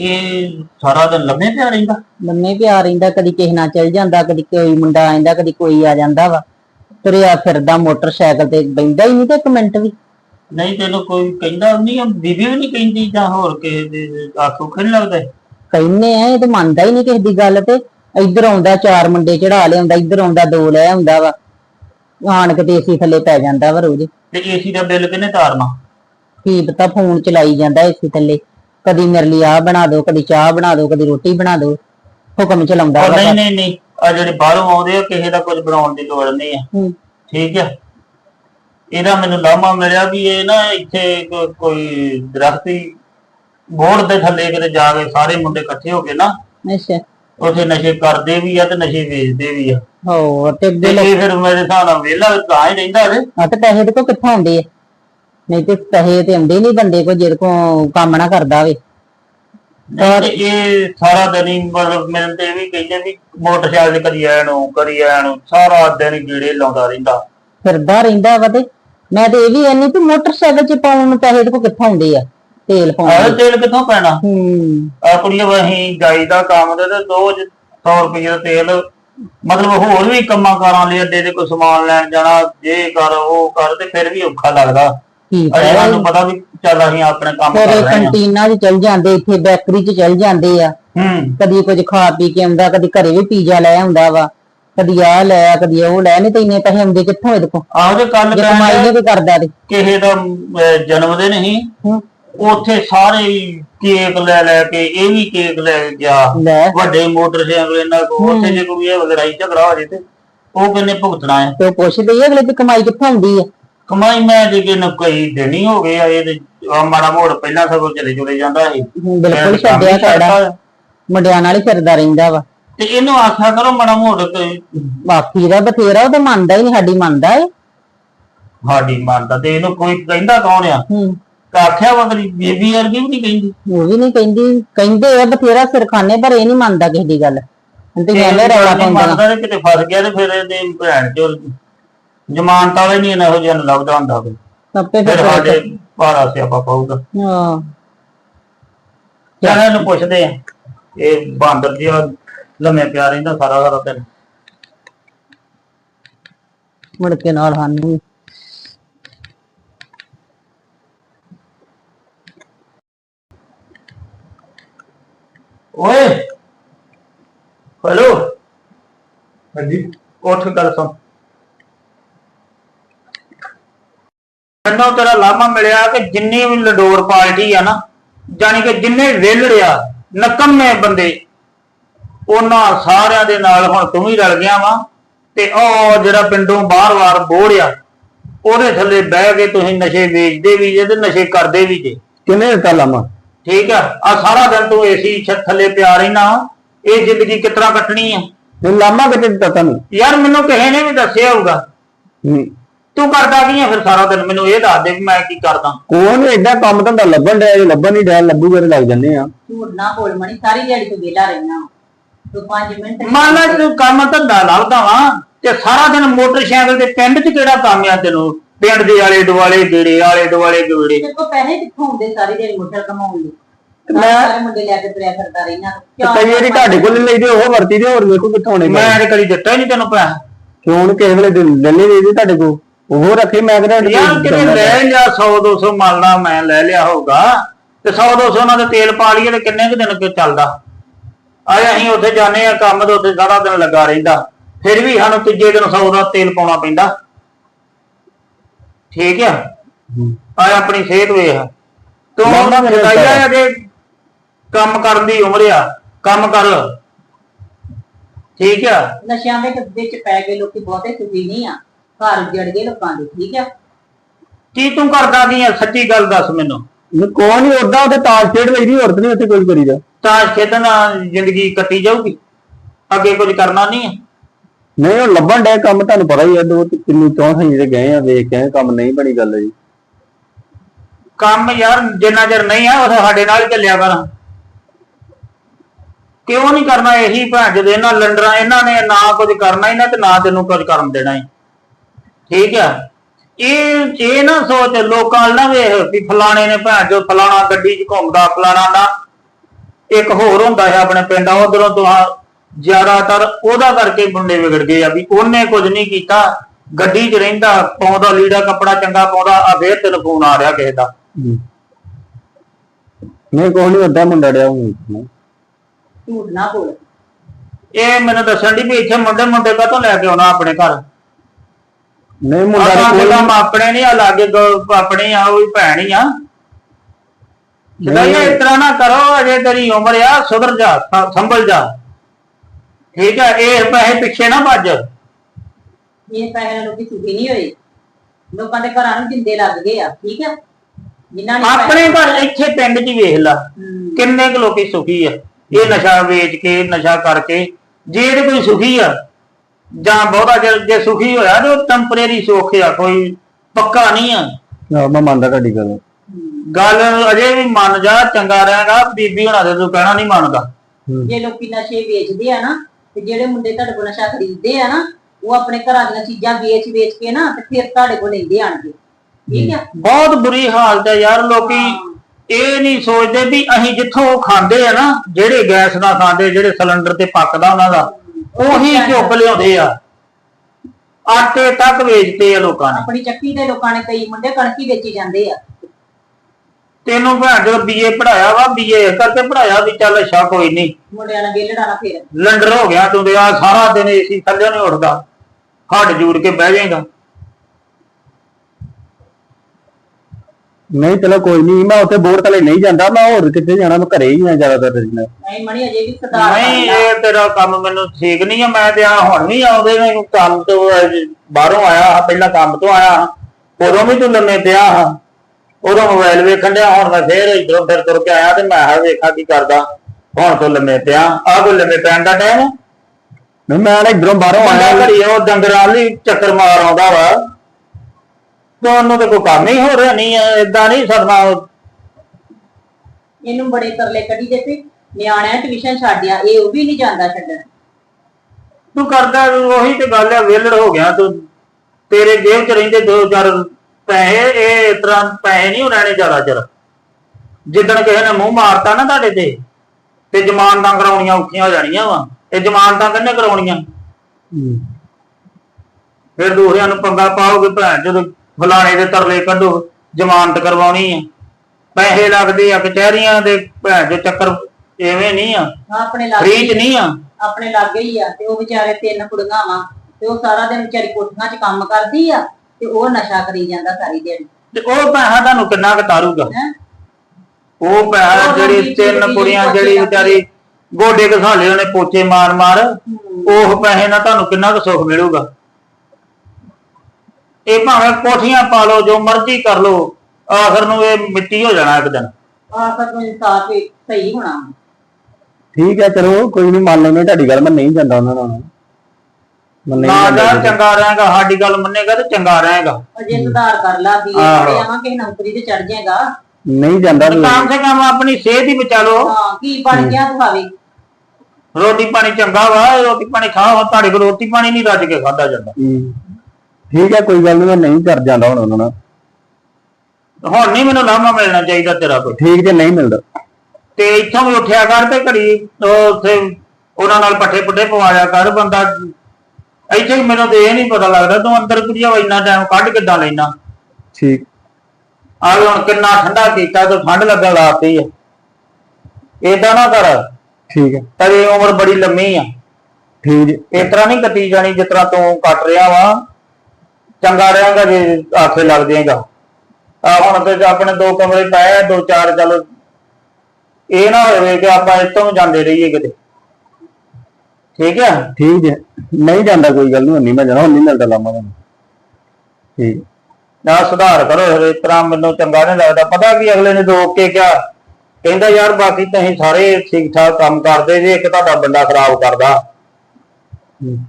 ਇਹ ਸਾਰਾ ਦਿਨ ਲੰਮੇ ਪਿਆ ਰਹਿੰਦਾ? ਲੰਮੇ ਪਿਆ ਰਹਿੰਦਾ ਕਦੀ ਕਿਸੇ ਨਾਲ ਚੱਲ ਜਾਂਦਾ ਕਦੀ ਕੋਈ ਮੁੰਡਾ ਆਂਦਾ ਕਦੀ ਕੋਈ ਆ ਜਾਂਦਾ ਵਾ। ਤੁਰਿਆ ਫਿਰਦਾ ਮੋਟਰਸਾਈਕਲ ਤੇ ਬੈਂਦਾ ਹੀ ਨਹੀਂ ਤੇ ਇੱਕ ਮਿੰਟ ਵੀ। ਨਹੀਂ ਤੈਨੂੰ ਕੋਈ ਕਹਿੰਦਾ ਨਹੀਂ ਬੀਬੀ ਵੀ ਨਹੀਂ ਕਹਿੰਦੀ ਜਾਂ ਹੋਰ ਕਿਸੇ ਦੇ ਆਖੂ ਖਣ ਲੱਗਦਾ? ਕਹਿੰਨੇ ਆ ਇਹ ਤੇ ਮੰਨਦਾ ਹੀ ਨਹੀਂ ਕਿਸੇ ਦੀ ਗੱਲ ਤੇ। ਇੱਧਰ ਆਉਂਦਾ ਚਾਰ ਮੁੰਡੇ ਚੜਾ ਲਿਆਉਂਦਾ ਇੱਧਰ ਆਉਂਦਾ ਦੋ ਲੈ ਆਉਂਦਾ ਵਾ। ਆਣ ਕੇ ਤੇ ਏਸੀ ਥੱਲੇ ਪੈ ਜਾਂਦਾ ਵਾ ਰੋਜ਼। ਤੇ ਏਸੀ ਦਾ ਬਿੱਲ ਕਿੰਨੇ ਤਾਰਨਾ? ਕੀ ਪਤਾ ਫੋਨ ਚਲਾਈ ਜਾਂਦਾ ਏਸੀ ਥੱਲੇ। ਕਦੀ ਮੇਰੇ ਲਈ ਆਹ ਬਣਾ ਦਿਓ ਕਦੀ ਚਾਹ ਬਣਾ ਦਿਓ ਕਦੀ ਰੋਟੀ ਬਣਾ ਦਿਓ ਹੁਕਮ ਚਲਾਉਂਦਾ ਉਹ ਨਹੀਂ ਨਹੀਂ ਨਹੀਂ ਆ ਜਿਹੜੇ ਬਾਹਰੋਂ ਆਉਂਦੇ ਆ ਕਿਸੇ ਦਾ ਕੁਝ ਬਣਾਉਣ ਦੀ ਲੋੜ ਨਹੀਂ ਆ। ਹੂੰ। ਠੀਕ ਆ? ਇਹਦਾ ਮੈਨੂੰ ਲਾਮਾ ਮਿਲਿਆ ਵੀ ਇਹ ਨਾ ਇੱਥੇ ਕੋ- ਕੋਈ ਦਰਖਤੀ ਬੋਰਡ ਦੇ ਥੱਲੇ ਕਿਤੇ ਜਾ ਕੇ ਸਾਰੇ ਮੁੰਡੇ ਇਕੱਠੇ ਹੋ ਕੇ ਨਾ ਅੱਛਾ। ਉੱਥੇ ਨਸ਼ੇ ਕਰਦੇ ਵੀ ਆ ਤੇ ਨਸ਼ੇ ਵੇਚਦੇ ਵੀ ਆ। ਹੋਰ ਤੇ ਤੇ ਅੱਗੇ ਇਹ ਫਿਰ ਮੇਰੇ ਹਿਸਾਬ ਨਾਲ ਵਿਹਲਾ ਤਾਂ ਹੀ ਰਹਿੰਦਾ ਰੇ ਆ ਤੇ ਪੈਸੇ ਦੇ ਕੋ ਕਿੱਥੋਂ ਆਉਂਦੇ ਆ। ਨਹੀਂ ਤੇ ਪੈਸੇ ਤੇ ਆਉਂਦੇ ਨਹੀਂ ਬੰਦੇ ਕੋ ਜਿਹਦੇ ਕੋ ਕੰਮ ਨਾ ਕਰਦਾ ਵੇ ਨਹੀਂ ਤੇ ਇਹ ਸਾਰਾ ਦਿਨ ਹੀ ਮਤਲਬ ਮੈਨੂੰ ਤੇ ਇਹ ਵੀ ਕਹਿੰਦੇ ਵੀ ਮੋਟਰਸਾਈਕਲ ਤੇ ਕਦੀ ਐ ਨੂੰ ਕਦੀ ਐ ਨੂੰ ਸਾਰਾ ਦਿਨ ਹੀ ਗੇੜੇ ਲਾਉਂਦਾ ਰਹਿੰਦਾ। ਫਿਰਦਾ ਰਹਿੰਦਾ ਵਾ ਤੇ। ਮੈਂ ਤੇ ਇਹ ਵੀ ਐਨੀ ਵੀ ਮੋਟਰਸਾਈਕਲ 'ਚ ਪਾਉਣ ਨੂੰ ਪੈਸੇ ਦੇ ਕੋ ਕਿੱਥੋਂ ਆਉਂਦੇ ਆ? ਤੇਲ ਪਾਉਣ ਆਹ ਨੂੰ। ਤੇਲ ਕਿੱਥੋਂ ਪੈਣਾ? ਹੂੰ। ਆ ਕੁੜੀਏ ਵਹੀਂ ਜਾਈ ਦਾ ਕੰਮ ਦੇ ਤੇ ਰੋਜ਼ 100 ਰੁਪਏ ਦਾ ਤੇਲ ਮਤਲਬ ਹੋਰ ਵੀ ਕੰਮਾਂ ਕਾਰਾਂ ਲਈ ਅੱਡੇ ਤੇ ਕੋਈ ਸਮਾਨ ਲੈਣ ਜਾਣਾ ਜੇ ਕਰ ਉਹ ਕਰ ਤੇ ਫਿਰ ਵੀ ਔਖਾ ਲੱਗਦਾ। ਕੀ ਅਜੇ ਪਤਾ ਸਾਨੂੰ ਪਤਾ ਵੀ ਚੱਲ ਅਸੀਂ ਆਪਣੇ ਕੰਮ ਕਰ ਫਿਰ ਰਹੇ ਹਾਂ। ਕੰਟੀਨਾਂ 'ਚ ਚਲ ਜਾਂਦੇ ਇੱਥੇ ਬੇਕਰੀ 'ਚ ਚਲ ਜਾਂਦੇ ਆ। ਹੂੰ। ਕਦੀ ਕੁਝ ਖਾ ਪੀ ਕੇ ਆਉਂਦਾ ਕਦੀ ਘਰੇ ਵੀ ਪੀਜ਼ਾ ਲੈ ਆਉਂਦਾ ਵਾ। ਕਦੀ ਆ ਲੈ ਆ ਕਦੀ ਉਹ ਲੈ ਨਹੀਂ ਤੇ ਇੰਨੇ ਪੈਸੇ ਆਉਂਦੇ ਕਿੱਥੋਂ ਇਹਦੇ ਆਹੋ ਕੱਲ ਜੇ ਕਮਾਈ ਨਹੀਂ ਕੋਈ ਕਰਦਾ ਤੇ। ਕਿਸੇ ਦਾ ਅਹ, ਜਨਮ ਦਿਨ ਹੂੰ। ਉੱਥੇ ਸਾਰੇ ਹੀ ਕੇਕ ਲੈ ਲੈ ਕੇ ਇਹ ਵੀ ਕੇਕ ਲੈ ਕੇ ਗਿਆ। ਲੈ। ਵੱਡੇ ਮੋਟਰਸਾਈਕਲ ਇਹਨਾਂ ਕੋਲ ਉੱਥੇ ਜੇ ਕੋਈ ਇਹ ਲੜਾਈ ਝਗੜਾ ਹੋ ਜੇ ਤੇ ਉਹ ਕਿੰਨੇ ਭੁਗਤਣਾ ਹੈ। ਤੇ ਉਹ ਪੁੱਛਦੇ ਹੀ ਅਗਲੇ ਦੀ ਕਮਾਈ ਕਿੱਥੋਂ ਆਉਂਦੀ ਆ ਕਮਾਈ ਮੈਂ ਜੇ ਕਿ ਕਈ ਦਿਨ ਹੀ ਹੋ ਗਏ ਆ ਇਹ ਤੇ ਆਹ ਮਾੜਾ ਮੋੜ ਪਹਿਲਾਂ ਸਗੋਂ ਚਲੇ ਚਲੇ ਜਾਂਦਾ ਸੀ। ਬਿਲਕੁਲ ਮੈਂ ਤਾਂ ਛੱਡਿਆ ਸਾਡਾ। ਛੱਡਤਾ। ਮੁੰਡਿਆਂ ਨਾਲ ਹੀ ਫਿਰਦਾ ਰਹਿੰਦਾ ਵਾ। ਤੇ ਇਹਨੂੰ ਆਖਿਆ ਕਰੋ ਮਾੜਾ ਮੋੜ ਕੋਈ ਬਾਕੀ ਦਾ ਬਥੇਰਾ ਉਹ ਤੇ ਮੰਨਦਾ ਹੀ ਨਹੀਂ ਸਾਡੀ ਮੰਨਦਾ ਏ। ਸਾਡੀ ਮੰਨਦਾ ਤੇ ਇਹਨੂੰ ਕੋਈ ਕਹਿੰਦਾ ਕੌਣ ਆ? ਹੂੰ। ਆਖਿਆ ਵਾ ਕਦੀ ਬੀਬੀ ਵਰਗੀ ਵੀ ਨਹੀਂ ਕਹਿੰਦੀ। ਉਹ ਵੀ ਨਹੀਂ ਕਹਿੰਦੀ। ਕਹਿੰਦੇ ਆ ਬਥੇਰਾ ਸਿਰਖਾਨੇ ਪਰ ਇਹ ਨਹੀਂ ਮੰਨਦਾ ਕਿਸੇ ਦੀ ਗੱਲ। ਤੇ ਐਵੇਂ ਰੌਲਾ ਪਾਉਂਦਾ ਮੰਨਦਾ ਤੇ ਕਿਤੇ ਫਸ ਗਿਆ ਤੇ ਫਿਰ ਇਹਦੇ ਭੈਣ ਚੋ ਜ਼ਮਾਨਤ ਵਾਲੇ ਨਹੀਂ ਇਹੋ ਜਿਹਾ ਨੂੰ ਲੱਭਦਾ ਹੁੰਦਾ ਕੋਈ। ਸੱਪੇ ਫਿਰ ਸਾਡੇ ਭਾਰਾ ਸਿਆਪਾ ਪਾਊਗਾ। ਹਾਂ। ਚੱਲ ਇਹਨੂੰ ਪੁੱਛਦੇ ਆ। ਇਹ ਬਾਂਦਰ ਜਿਹਾ ਲੰਮੇ ਪਿਆ ਰਹਿੰਦਾ ਸਾਰਾ ਸਾਰਾ ਦਿਨ। ਮੁੜ ਕੇ ਨਾਲ ਸਾਨੂੰ ਓਏ! ਹੈਲੋ? ਹਾਂਜੀ। ਉੱਠ ਗੱਲ ਸੁਣ। ਮੈਨੂੰ ਤੇਰਾ ਲਾਮਾ ਮਿਲਿਆ ਕਿ ਜਿੰਨੀ ਵੀ ਲਡੋਰ ਪਾਰਟੀ ਆ ਨਾ ਜਾਨੀ ਕਿ ਜਿੰਨੇ ਵਿਹਲੜਿਆ ਨਕੰਮੇ ਬੰਦੇ ਉਹਨਾਂ ਸਾਰਿਆਂ ਦੇ ਨਾਲ ਹੁਣ ਤੂੰ ਵੀ ਰਲ ਗਿਆ ਵਾ ਤੇ ਉਹ ਜਿਹੜਾ ਪਿੰਡੋਂ ਬਾਹਰ-ਬਾਹਰ ਬੋੜਿਆ ਉਹਦੇ ਥੱਲੇ ਬਹਿ ਕੇ ਤੁਸੀਂ ਨਸ਼ੇ ਵੇਚਦੇ ਵੀ ਜੇ ਤੇ ਨਸ਼ੇ ਕਰਦੇ ਵੀ ਜੇ। ਕਿੰਨੇ ਦਿੱਤਾ ਲਾਮਾ ਠੀਕ ਆ ਆ ਸਾਰਾ ਦਿਨ ਤੂੰ ਏਸੀ ਛੱਤ ਥੱਲੇ ਪਿਆ ਰਹਿਣਾ ਇਹ ਜ਼ਿੰਦਗੀ ਕਿਤਨਾ ਕੱਟਣੀ ਆ? ਤੇ ਲਾਮਾ ਕਿਤੇ ਦਿੱਤਾ ਤੁਹਾਨੂੰ? ਯਾਰ ਮੈਨੂੰ ਕਿਸੇ ਨੇ ਵੀ ਦੱਸਿਆ ਹੋਊਗਾ। ਹੂੰ। ਤੂੰ ਕਰਦਾ ਕੀ ਆ? ਫਿਰ ਸਾਰਾ ਦਿਨ ਮੈਨੂੰ ਇਹ ਦੱਸ ਦੇ ਵੀ ਮੈਂ ਕੀ ਕਰਦਾ। ਕੋਣ ਐਡਾ ਕੰਮ ਧੰਦਾ ਲੱਭਣ ਡਿਆ ਜੇ ਲੱਭਣ ਨਹੀਂ ਡਿਆ ਲੱਭੂਗਾ ਤੇ ਲੱਗ ਜੰਨੇ ਆ? ਝੂਠ ਨਾ ਬੋਲ ਮਣੀ ਸਾਰੀ ਦਿਹਾੜੀ ਤੋਂ ਵਿਹਲਾ ਰਹਿਣਾ। ਤੂੰ 5 ਮਿੰਟ ਮੰਨ ਲੈ ਤੂੰ ਕੰਮ ਧੰਦਾ ਲੱਭਦਾ ਵਾ ਤੇ ਸਾਰਾ ਦਿਨ ਮੋਟਰਸਾਈਕਲ ਤੇ ਪਿੰਡ 'ਚ ਕਿਹੜਾ ਕੰਮ ਆ ਤੈਨੂੰ? ਪਿੰਡ ਦੇ ਆਲੇ ਦੁਆਲੇ ਗੇੜੇ ਆਲੇ ਦੁਆਲੇ ਗੇੜੇ। ਤੇਰੇ ਕੋ ਪੈਸੇ ਕਿੱਥੋਂ ਆਉਂਦੇ ਸਾਰੀ ਦਿਹਾੜੀ ਮੋਟਰ ਕਮਾਉਣ ਲਈ? ਮੈਂ- ਸਾਰੇ ਮੁੰਡੇ ਲੈ ਕੇ ਤੁਰਿਆ ਫਿਰਦਾ ਰਹਿਣਾ। ਤੇ ਕਈ ਵਾਰੀ ਤੁਹਾਡੇ ਕੋਲ ਨਹੀਂ ਲਈਦੇ ਉਹ ਵਰਤੀ ਦੇ ਹੋਰ ਵੇਖੋ ਕਿੱਥੋਂ ਆਉਣੇ ਮੈਂ ਤੇ ਕਦੀ ਦਿੱਤਾ ਹੀ ਨਹੀਂ ਤੈਨੂੰ ਪੈਸਾ। ਕਿਉਂ ਨੀ ਕਿਸੇ ਵੇਲੇ ਲੈਣੇ ਦੇ ਦੇ ਤੁਹਾਡੇ ਕੋਲ? ਉਹ ਰੱਖੇ ਮੈਂ ਕਿਹੜਾ ਯਾਰ ਕਿਤੇ ਲੈ ਲਿਆ 100 200 ਮੰਨਦਾ ਮੈਂ ਲੈ ਲਿਆ ਹੋਊਗਾ। ਤੇ 100 200 ਨਾਲ ਤੇਲ ਪਾ ਲਈਏ ਤੇ ਕਿੰਨੇ ਕੁ ਦਿਨ ਕਿ ਚੱਲਦਾ? ਆਏ ਅਸੀਂ ਉੱਥੇ ਜਾਂਦੇ ਆ ਕੰਮ ਤੇ ਉੱਥੇ ਸਾਰਾ ਦਿਨ ਲੱਗਾ ਰਹਿੰਦਾ। ਫਿਰ ਵੀ ਸਾਨੂੰ ਤੀਜੇ ਦਿਨ 100 ਦਾ ਤੇਲ ਪਾਉਣਾ ਪੈਂਦਾ। ਠੀਕ ਆ? ਆਏ ਆਪਣੀ ਸਿਹਤ ਵੇਖ। ਤੂੰ ਮਾਮਾ ਮੇਰੇ ਆ ਕਿ ਕੰਮ ਕਰਨ ਦੀ ਉਮਰ ਆ। ਕੰਮ ਕਰ। ਠੀਕ ਆ? ਨਸ਼ਿਆਂ ਦੇ ਵਿੱਚ ਪੈ ਕੇ ਲੋਕੀ ਬਹੁਤੇ ਸੁਖੀ ਨਹੀਂ ਆ। ਘਰ ਜੜ ਗਏ ਲੋਕਾਂ ਦੇ ਠੀਕ ਆ? ਕੀ ਤੂੰ ਕਰਦਾ ਕੀ ਆ? ਸੱਚੀ ਗੱਲ ਦੱਸ ਮੈਨੂੰ। ਕੋਣ ਨਹੀਂ ਉਦਾਂ ਉਹਦੇ ਤਾਜ ਖੇਡ ਲਈਦੀ ਔਰਤ ਨਹੀਂ ਉੱਥੇ ਕੋਈ ਕਰੀਦਾ ਤਾਸ਼ ਖੇਡਣ ਨਾਲ ਜ਼ਿੰਦਗੀ ਕੱਟੀ ਜਾਊਗੀ। ਅੱਗੇ ਕੁਝ ਕਰਨਾ ਨਹੀਂ ਹੈ ਨਹੀਂ ਉਹ ਲੱਭਣ ਡੇ ਕੰਮ ਤੁਹਾਨੂੰ ਪਤਾ ਹੀ ਆ ਦੋ ਤੇ ਕਿੰਨੀ ਚੌਂਸ ਜਿਹੜੇ ਗਏ ਆ ਵੇਖ ਕੇ ਆਏ, ਕੰਮ ਨਹੀਂ ਬਣੀ ਗੱਲ ਜੀ। ਕੰਮ ਯਾਰ ਜਿੰਨਾ ਚਿਰ ਨਹੀਂ ਆ ਉਹ ਸਾਡੇ ਨਾਲ ਹੀ ਚੱਲਿਆ ਕਰ। ਕਿਉਂ ਨਹੀਂ ਕਰਨਾ? ਇਹੀ ਭੈਣ ਜਦ ਇਹਨਾਂ ਲੰਡਰਾਂ ਇਹਨਾਂ ਨੇ ਨਾ ਕੁਝ ਕਰਨਾ ਹੀ ਨਾ ਤੇ ਨਾ ਤੈਨੂੰ ਕੁਝ ਕਰਨ ਦੇਣਾ ਹੀ। ਠੀਕ ਆ? ਇਹ ਇਹ ਨਾ ਸੋਚ ਲੋਕਾਂ ਨਾਲ ਨਾ ਵੇਖ ਵੀ ਫਲਾਣੇ ਨੇ ਭੈਣ ਜੋ ਫਲਾਣਾ ਗੱਡੀ 'ਚ ਘੁੰਮਦਾ ਫਲਾਣਾ ਨਾ ਇੱਕ ਹੋਰ ਹੁੰਦਾ ਹੈ ਆਪਣੇ ਪਿੰਡ ਉਧਰੋਂ ਤੋਂ ਜ਼ਿਆਦਾਤਰ ਉਹਦਾ ਕਰਕੇ ਮੁੰਡੇ ਵਿਗੜ ਗਏ ਆ ਵੀ ਉਹਨੇ ਕੁਝ ਨਹੀਂ ਕੀਤਾ। ਗੱਡੀ 'ਚ ਰਹਿੰਦਾ ਪਾਉਂਦਾ ਲੀੜਾ ਕੱਪੜਾ ਚੰਗਾ ਪਾਉਂਦਾ ਆ ਫੇਰ ਤੈਨੂੰ ਫੋਨ ਆ ਰਿਹਾ ਕਿਸੇ ਦਾ। ਹੂੰ। ਨਹੀਂ ਕੋਈ ਨਹੀਂ ਵੱਡਾ ਮੁੰਡਾ ਡਿਆ ਹੁਣ ਝੂਠ ਨਾ ਬੋਲ। ਇਹ ਮੈਨੂੰ ਦੱਸਣ ਦੀ ਵੀ ਇੱਥੇ ਮੁੰਡੇ ਮੁੰਡੇ ਕਾਹਤੋਂ ਲੈ ਕੇ ਆਉਣਾ ਆਪਣੇ ਘਰ? ਨਹੀਂ ਮੁੰਡਾ ਤਾਂ ਕੋਈ ਕੰਮ ਆਪਣੇ ਨਹੀਂ ਆ ਲਾਗੇ ਗ- ਆਪਣੇ ਆ ਉਹ ਵੀ ਭੈਣ ਹੀ ਆ। ਜਦੋਂ ਨਹੀਂ। ਇਸ ਤਰ੍ਹਾਂ ਨਾ ਕਰੋ ਅਜੇ ਤੇਰੀ ਉਮਰ ਆ ਸੁਧਰ ਜਾ ਸ- ਸੰਭਲ ਜਾ। ਠੀਕ ਹੈ ਇਹ ਪੈਸੇ ਪਿੱਛੇ ਨਾ ਭੱਜ। ਇਹ ਪੈਸੇ ਨਾਲ ਲੋਕੀ ਸੁਖੀ ਨਹੀਂ ਹੋਏ ਲੋਕਾਂ ਦੇ ਘਰਾਂ ਨੂੰ ਜਿੰਦੇ ਲੱਗ ਗਏ ਆ ਠੀਕ ਆ? ਜਿਨ੍ਹਾਂ ਨੇ ਆਪਣੇ ਘਰ ਇੱਥੇ ਪਿੰਡ 'ਚ ਹੀ ਵੇਖ ਲਾ। ਕਿੰਨੇ ਕੁ ਲੋਕੀ ਸੁਖੀ ਆ। ਇਹ ਨਸ਼ਾ ਵੇਚ ਕੇ ਨਸ਼ਾ ਕਰਕੇ ਜੇ ਇਹਦੇ ਕੋਈ ਸੁਖੀ ਆ ਜਾਂ ਬਹੁਤਾ ਜੇ ਜੇ ਸੁਖੀ ਹੋਇਆ ਤੇ ਉਹ ਟੈਂਪਰੇਰੀ ਸੁੱਖ ਆ ਕੋਈ ਪੱਕਾ ਨਹੀਂ ਆ। ਹਾਂ, ਮੈਂ ਮੰਨਦਾ ਤੁਹਾਡੀ ਗੱਲ। ਗੱਲ ਅਜੇ ਵੀ ਮੰਨ ਜਾ ਚੰਗਾ ਰਹੇਗਾ ਬੀਬੀ ਹੁਣਾਂ ਦੇ ਤੂੰ ਕਹਿਣਾ ਨਹੀਂ ਮੰਨਦਾ। ਜੇ ਲੋਕੀ ਨਸ਼ੇ ਵੇਚਦੇ ਆ ਨਾ ਤੇ ਜਿਹੜੇ ਮੁੰਡੇ ਤੁਹਾਡੇ ਕੋਲ ਨਸ਼ਾ ਖਰੀਦਦੇ ਆ ਨਾ ਉਹ ਆਪਣੇ ਘਰਾਂ ਦੀਆਂ ਚੀਜ਼ਾਂ ਵੇਚ ਵੇਚ ਕੇ ਨਾ ਤੇ ਫਿਰ ਤੁਹਾਡੇ ਕੋਲ ਲੈਂਦੇ ਆਣਗੇ। ਠੀਕ ਆ? ਬਹੁਤ ਬੁਰੀ ਹਾਲਤ ਹੈ ਯਾਰ ਲੋਕੀ ਇਹ ਨਹੀਂ ਸੋਚਦੇ ਵੀ ਅਸੀਂ ਜਿੱਥੋਂ ਖਾਂਦੇ ਆ ਨਾ ਜਿਹੜੇ ਗੈਸ ਨਾਲ ਖਾਂਦੇ ਜਿਹੜੇ ਸਿਲੰਡਰ ਤੇ ਪੱਕਦਾ ਉਹਨਾਂ ਦਾ। ਉਹੀ ਚੁੱਕ ਲਿਆਉਂਦੇ ਆ। ਆਟੇ ਤੱਕ ਵੇਚਦੇ ਆ ਲੋਕਾਂ ਨੇ। ਆਪਣੀ ਚੱਕੀ ਦੇ ਲੋਕਾਂ ਨੇ ਕਈ ਮੁੰਡੇ ਕਣਕੀ ਵੇਚੀ ਜਾਂਦੇ ਆ। ਤੈਨੂੰ ਭੈਣ ਜਦੋਂ ਬੀਏ ਪੜਾਇਆ ਵਾ ਬੀਏ ਕਰਕੇ ਪੜਾਇਆ ਵੀ ਚੱਲ ਅੱਛਾ ਕੋਈ ਨਹੀਂ ਮੁੰਡਿਆਂ ਨਾਲ ਵੇਲੜਾਣਾ ਫਿਰ। ਲੰਡਰ ਹੋ ਗਿਆ ਤੂੰ ਤੇ ਆ ਸਾਰਾ ਦਿਨ ਏਸੀ ਥੱਲੇ ਨਹੀਂ ਉੱਠਦਾ। ਹੱਡ ਜੂੜ ਕੇ ਬਹਿ ਜਾਏਗਾ। ਨਹੀਂ ਚਲੋ ਕੋਈ ਨਹੀਂ ਮੈਂ ਉੱਥੇ ਬੋਰ ਥਲੇ ਨਹੀਂ ਜਾਂਦਾ ਮੈਂ ਹੋਰ ਕਿੱਥੇ ਜਾਣਾ ਮੈਂ ਘਰੇ ਹੀ ਆ ਜ਼ਿਆਦਾਤਰ ਰਹਿਣਾ ਨਹੀਂ ਮਣੀ ਅਜੇ ਵੀ ਸਰਦਾਰ ਨਹੀਂ। ਇਹ ਤੇਰਾ ਕੰਮ ਮੈਨੂੰ ਠੀਕ ਨਹੀਂ ਆ ਮੈਂ ਤੇ ਆ ਹੁਣ ਵੀ ਆਉਂਦੇ ਮੈਨੂੰ ਕੰਮ ਤੋਂ ਬਾਹਰੋਂ ਆਇਆ ਹਾਂ ਪਹਿਲਾਂ ਕੰਮ ਤੋਂ ਆਇਆ ਹਾਂ ਉਦੋਂ ਵੀ ਤੂੰ ਲੰਮੇ ਪਿਆ ਹਾਂ। ਉਦੋਂ ਮੋਬਾਈਲ ਵੇਖਣ ਡਿਆ ਹੁਣ ਮੈਂ ਫੇਰ ਇਧਰੋਂ ਫਿਰ ਤੁਰ ਕੇ ਆਇਆ ਤੇ ਮੈਂ ਹਾਂ ਵੇਖਾਂ ਕੀ ਕਰਦਾ। ਹੁਣ ਤੋਂ ਲੰਮੇ ਪਿਆ ਆ ਕੋਈ ਲੰਮੇ ਪੈਣ ਦਾ ਟਾਈਮ ਮੈਂ ਨਾ ਇਧਰੋਂ ਬਾਹਰੋਂ ਆਇਆ। ਘੜੀ ਉਹ ਚੱਕਰ ਮਾਰ ਆਉਂਦਾ ਵਾ। ਤੇ ਉਹਨੂੰ ਤੇ ਕੋਈ ਕੰਮ ਹੀ ਹੋ ਰਿਹਾ? ਨਹੀਂ ਇਦਾਂ ਨਹੀਂ ਸਰਨਾ ਇਹਨੂੰ ਬੜੇ ਤਰਲੇ ਕੱਢੀ ਦੇ ਤੇ ਨਿਆਣਿਆਂ ਟਿਊਸ਼ਨ ਛੱਡਿਆ ਇਹ ਉਹ ਵੀ ਨਹੀਂ ਜਾਂਦਾ ਛੱਡਣ। ਤੂੰ ਕਰਦਾ ਉਹੀ ਤੇ ਗੱਲ ਆ ਵਿਹਲੜ ਹੋ ਗਿਆ ਤੂੰ। ਤੇਰੇ ਜੇਬ 'ਚ ਰਹਿੰਦੇ ਦੋ ਚਾਰ ਪੈਸੇ ਇਹ ਇਸ ਤਰ੍ਹਾਂ ਪੈਸੇ ਨਹੀਂ ਰਹਿਣੇ ਜ਼ਿਆਦਾ ਚਿਰ। ਜਿੱਦਣ ਕਿਸੇ ਨੇ ਮੂੰਹ ਮਾਰਤਾ ਨਾ ਤੁਹਾਡੇ ਤੇ ਤੇ ਜ਼ਮਾਨਤਾਂ ਕਰਾਉਣੀਆਂ ਔਖੀਆਂ ਹੋ ਜਾਣੀਆਂ ਵਾ। ਇਹ ਜ਼ਮਾਨਤਾਂ ਕਿੰਨੇ ਕਰਾਉਣੀਆਂ? ਹੂੰ। ਫਿਰ ਦੂਸਰਿਆਂ ਨੂੰ ਪੰਗਾ ਪਾਓਗੇ ਭੈਣ ਜਦੋਂ ਫਲਾਣੇ ਦੇ ਤਰਲੇ ਕੱਢੋ ਜ਼ਮਾਨਤ ਕਰਵਾਉਣੀ ਆ। ਪੈਸੇ ਲੱਗਦੇ ਆ ਕਚਹਿਰੀਆਂ ਦੇ ਭੈਣ ਦੇ ਚੱਕਰ ਐਵੇਂ ਨਹੀਂ ਆ। ਹਾਂ ਆਪਣੇ ਲਾਗੇ ਫ੍ਰੀ 'ਚ ਨਹੀਂ ਆ। ਆਪਣੇ ਲਾਗੇ ਹੀ ਆ ਤੇ ਉਹ ਵਿਚਾਰੇ ਤਿੰਨ ਕੁੜੀਆਂ ਵਾ ਤੇ ਉਹ ਸਾਰਾ ਦਿਨ ਵਿਚਾਰੀ ਕੋਠੀਆਂ 'ਚ ਕੰਮ ਕਰਦੀ ਆ ਤੇ ਉਹ ਨਸ਼ਾ ਕਰੀ ਜਾਂਦਾ ਸਾਰੀ ਦਿਹਾੜੀ। ਤੇ ਉਹ ਪੈਸਾ ਤੁਹਾਨੂੰ ਕਿੰਨਾ ਕੁ ਤਾਰੂਗਾ? ਹੈਂ? ਉਹ ਪੈਸਾ ਉਹ ਜਿਹੜੀ ਤਿੰਨ ਕੁੜੀਆਂ ਪੋਚੇ ਜਿਹੜੀ ਲਾਉਂਦੀ ਵਿਚਾਰੀ ਗੋਡੇ ਘਸਾਲੇ ਉਹਨੇ ਪੋਚੇ ਮਾਰ ਮਾਰ। ਉਹ ਪੈਸੇ ਨਾਲ ਤੁਹਾਨੂੰ ਕਿੰਨਾ ਕੁ ਸੁੱਖ ਮਿਲੂਗਾ? ਇਹ ਭਾਵੇਂ ਕੋਠੀਆਂ ਪਾ ਲਓ ਜੋ ਮਰਜ਼ੀ ਕਰ ਲਓ ਆਖਰ ਨੂੰ ਇਹ ਮਿੱਟੀ ਹੋ ਜਾਣਾ ਇੱਕ ਦਿਨ। ਆਖਰ ਨੂੰ ਇਨਸਾਫ ਹੀ ਸਹੀ ਹੋਣਾ। ਠੀਕ ਹੈ ਚਲੋ ਕੋਈ ਨਹੀਂ ਮੰਨ ਲੈਂਦੇ ਤੁਹਾਡੀ ਗੱਲ ਮੈਂ ਨਹੀਂ ਜਾਂਦਾ ਉਹਨਾਂ ਨਾਲ। ਮੈਂ ਨਹੀਂ ਨਾ ਜਾਂਦਾ ਜਾ ਚੰਗਾ ਰਹੇਗਾ ਸਾਡੀ ਗੱਲ ਮੰਨੇਗਾ ਤੇ ਚੰਗਾ ਰਹੇਗਾ। ਅਜੇ ਸੁਧਾਰ ਕਰ ਲਾ ਵੀ ਆਹੋ। ਪੜਿਆ ਵਾਂ ਕਿਸੇ ਨੌਕਰੀ ਤੇ ਚੜ ਜਾਏਗਾ। ਨਹੀਂ ਜਾਂਦਾ ਤੂੰ। ਕਮ ਸੇ ਕਮ ਆਪਣੀ ਸਿਹਤ ਹੀ ਬਚਾ ਲਓ। ਹਾਂ ਕੀ ਬਣ ਗਿਆ ਤੁਹਾਵੇ ਰੋਟੀ ਪਾਣੀ ਚੰਗਾ ਵਾ ਰੋਟੀ ਪਾਣੀ ਖਾਓ ਤੁਹਾਡੇ ਕੋਲ ਰੋਟੀ ਪਾਣੀ ਨਹੀਂ ਰੱਜ ਕੇ ਖਾਦਾ ਜਾਂਦਾ। ਹੂੰ। ਠੀਕ ਹੈ ਕੋਈ ਗੱਲ ਨਹੀਂ ਮੈਂ ਨਹੀਂ ਕਰ ਜਾਂਦਾ ਹੁਣ ਉਹਨਾਂ ਨਾਲ। ਹੁਣ ਨਹੀਂ ਮੈਨੂੰ ਲਾਮਾ ਮਿਲਣਾ ਚਾਹੀਦਾ ਤੇਰਾ ਕੋਈ। ਠੀਕ ਜੇ ਨਹੀਂ ਮਿਲਦਾ। ਤੇ ਇੱਥੋਂ ਵੀ ਉੱਠਿਆ ਕਰ ਤੇ ਘੜੀ ਉੱਥੇ ਉਹਨਾਂ ਨਾਲ ਪੱਠੇ ਪੁੱਠੇ ਪਵਾਇਆ ਕਰ ਬੰਦਾ ਇੱਥੇ ਵੀ ਮੈਨੂੰ ਤੇ ਇਹ ਨਹੀਂ ਪਤਾ ਲੱਗਦਾ ਤੂੰ ਅੰਦਰ ਕੁੜੀਆ ਇੰਨਾ ਟਾਈਮ ਕੱਢ ਕਿੱਦਾਂ ਲੈਣਾ ਠੀਕ। ਆ ਹੁਣ ਕਿੰਨਾ ਠੰਡਾ ਕੀਤਾ ਤੇ ਠੰਡ ਲੱਗਣ ਲਾਤੀ ਆ। ਏਦਾਂ ਨਾ ਕਰ। ਠੀਕ ਹੈ। ਤੇਰੀ ਉਮਰ ਬੜੀ ਲੰਮੀ ਆ। ਠੀਕ ਜੀ। ਇਸ ਤਰ੍ਹਾਂ ਨਹੀਂ ਕੱਟੀ ਜਾਣੀ ਜਿਸ ਤਰ੍ਹਾਂ ਤੂੰ ਕੱਟ ਰਿਹਾ ਵਾ। ਚੰਗਾ ਰਹੇਗਾ ਜੇ ਆਖੇ ਲੱਗ ਜਾਏਗਾ ਆ ਹੁਣ ਤੇ ਆਪਣੇ ਦੋ ਕਮਰੇ ਪਏ ਆ ਦੋ ਚਾਰ ਚੱਲ ਇਹ ਨਾ ਹੋਵੇ ਕਿ ਆਪਾਂ ਇੱਥੋਂ ਜਾਂਦੇ ਰਹੀਏ ਕਿਤੇ। ਠੀਕ ਹੈ ਠੀਕ ਹੈ। ਨਹੀਂ ਜਾਂਦਾ ਕੋਈ ਗੱਲ ਨਹੀਂ ਮੈਂ ਜਾਣਾ ਹੁਣ ਨਹੀਂ ਮਿਲਦਾ ਲਾਮਾ ਤੁਹਾਨੂੰ। ਠੀਕ। ਨਾ ਸੁਧਾਰ ਕਰੋ ਇਸ ਤਰ੍ਹਾਂ ਮੈਨੂੰ ਚੰਗਾ ਨਹੀਂ ਲੱਗਦਾ। ਪਤਾ ਕੀ ਅਗਲੇ ਨੇ ਰੋਕ ਕੇ ਕਿਹਾ ਕਹਿੰਦਾ ਯਾਰ ਬਾਕੀ ਤੁਸੀਂ ਸਾਰੇ ਠੀਕ ਠਾਕ ਕੰਮ ਕਰਦੇ ਜੇ ਇੱਕ ਤੁਹਾਡਾ ਬੰਦਾ ਖਰਾਬ ਕਰਦਾ।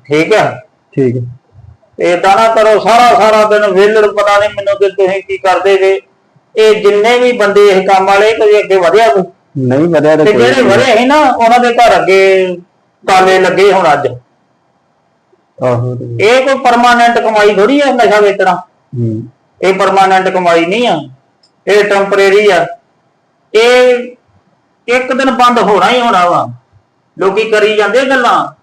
ਠੀਕ ਹੈ ਠੀਕ ਹੈ। ਏਦਾਂ ਨਾ ਕਰੋ ਸਾਰਾ ਸਾਰਾ ਦਿਨ ਵਿਹਲੜ ਪਤਾ ਨਹੀਂ ਮੈਨੂੰ ਕਿ ਤੁਸੀਂ ਕੀ ਕਰਦੇ ਜੇ। ਇਹ ਜਿੰਨੇ ਵੀ ਬੰਦੇ ਇਹ ਕੰਮ ਵਾਲੇ ਕਦੇ ਅੱਗੇ ਵਧਿਆ ਕੋਈ? ਨਹੀਂ ਵਧਿਆ ਤੇ ਕੋਈ ਜਿਹੜੇ ਵਧੇ ਸੀ ਨਾ ਉਹਨਾਂ ਦੇ ਘਰ ਅੱਗੇ ਤਾਲੇ ਲੱਗੇ ਹੁਣ ਅੱਜ। ਆਹੋ ਇਹ ਕੋਈ ਪਰਮਾਨੈਂਟ ਕਮਾਈ ਥੋੜੀ ਹੈ ਨਸ਼ਾ ਵੇਚਣਾ? ਹੂੰ। ਇਹ ਪਰਮਾਨੈਂਟ ਕਮਾਈ ਨਹੀਂ ਆ। ਇਹ ਟੈਂਪਰੇਰੀ ਆ। ਇਹ ਇੱਕ ਦਿਨ ਬੰਦ ਹੋਣਾ ਹੀ ਹੋਣਾ ਵਾ। ਲੋਕੀ ਕਰੀ ਜਾਂਦੇ ਗੱਲਾਂ।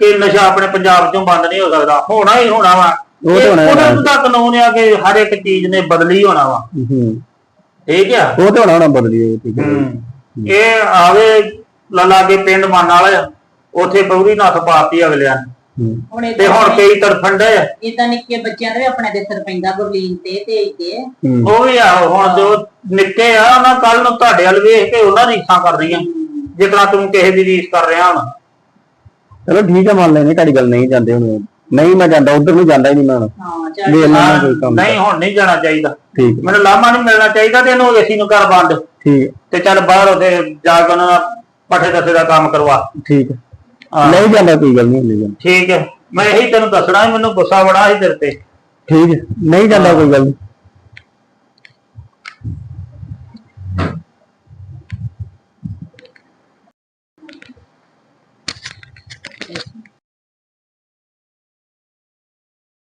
ਕਿ ਨਸ਼ਾ ਆਪਣੇ ਪੰਜਾਬ ਚੋਂ ਬੰਦ ਨਹੀਂ ਹੋ ਸਕਦਾ। ਹੋਣਾ ਹੀ ਹੋਣਾ ਵਾ। ਉਹ ਤਾਂ ਇਹ ਹੋਣਾ ਹੀ। ਹੋਣਾ। ਕੁਦਰਤ ਦਾ ਕਾਨੂੰਨ ਆ ਕਿ ਹਰ ਇੱਕ ਚੀਜ਼ ਨੇ ਬਦਲੀ ਹੋਣਾ ਵਾ। ਹੂੰ ਠੀਕ ਆ? ਉਹ ਤੇ ਹੋਣਾ ਹੋਣਾ ਬਦਲੀ ਠੀਕ ਹੈ। ਹੂੰ। ਇਹ ਆਵੇ ਲੱਲਾ ਕੇ ਪਿੰਡ ਮੰਨ ਵਾਲਾ ਉਥੇ ਪੂਰੀ ਨੱਥ ਪਾਤੀ ਅਗਲਿਆਂ ਨੇ। ਹੂੰ। ਹੁਣ ਤੇ ਹੁਣ ਕਈ ਤਰਫੰਡੇ ਆ। ਇਦਾਂ ਨਿੱਕੇ ਬੱਚਿਆਂ ਦੇ ਵੀ ਆਪਣੇ ਦੇ ਪੈਂਦਾ ਗੁਰਲੀਨ ਤੇ ਤੇ ਤੇ। ਹੂੰ। ਉਹ ਵੀ ਆ ਹੁਣ ਜੋ ਨਿੱਕੇ ਆ ਉਹਨਾਂ ਕੱਲ ਨੂੰ ਤੁਹਾਡੇ ਵੱਲ ਵੇਖ ਕੇ ਉਹਨਾਂ ਰੀਸਾਂ ਕਰ ਰਹੀਆਂ ਜਿਤਨਾ ਤੂੰ ਕਿਸੇ ਦੀ ਰੀਸ ਕਰ ਰਿਹਾ ਹੁਣ। ਚਲੋ ਠੀਕ ਹੈ ਮੰਨ ਲੈਨੇ ਤੁਹਾਡੀ ਗੱਲ ਨਹੀਂ ਜਾਂਦੇ ਹੁਣ। ਨਹੀਂ ਮੈਂ ਜਾਂਦਾ ਉਧਰ ਨੂੰ ਜਾਂਦਾ ਹੀ ਨਹੀਂ ਮੈਂ ਹੁਣ। ਹਾਂ ਚੱਲ ਵੇਖ ਲੈਣਾ ਕੋਈ ਕੰਮ ਨਹੀਂ ਹੁਣ ਨਹੀਂ ਜਾਣਾ ਚਾਹੀਦਾ। ਠੀਕ। ਹੈ, ਮੈਨੂੰ ਲਾਮਾ ਨਹੀਂ ਮਿਲਣਾ ਚਾਹੀਦਾ ਤੇ ਇਹਨੂੰ ਏਸੀ ਨੂੰ ਕਰ ਬੰਦ। ਠੀਕ। ਹੈ, ਤੇ ਚੱਲ ਬਾਹਰ ਉਹਦੇ ਜਾ ਕੇ ਉਹਨਾਂ ਦਾ ਪੱਠੇ ਦੱਸੇ ਦਾ ਕੰਮ ਕਰਵਾ। ਠੀਕ। ਹੈ। ਹਾਂ। ਨਹੀਂ ਜਾਂਦਾ ਕੋਈ ਗੱਲ ਨਹੀਂ ਨਹੀਂ ਜਾਂਦਾ। ਠੀਕ ਹੈ। ਮੈਂ ਇਹੀ ਤੈਨੂੰ ਦੱਸਣਾ ਸੀ ਮੈਨੂੰ ਗੁੱਸਾ ਬੜਾ ਸੀ ਤੇਰੇ ਤੇ। ਠੀਕ। ਹੈ ਨਹੀਂ ਜਾਂਦਾ ਕੋਈ ਗੱਲ ਨਹੀਂ।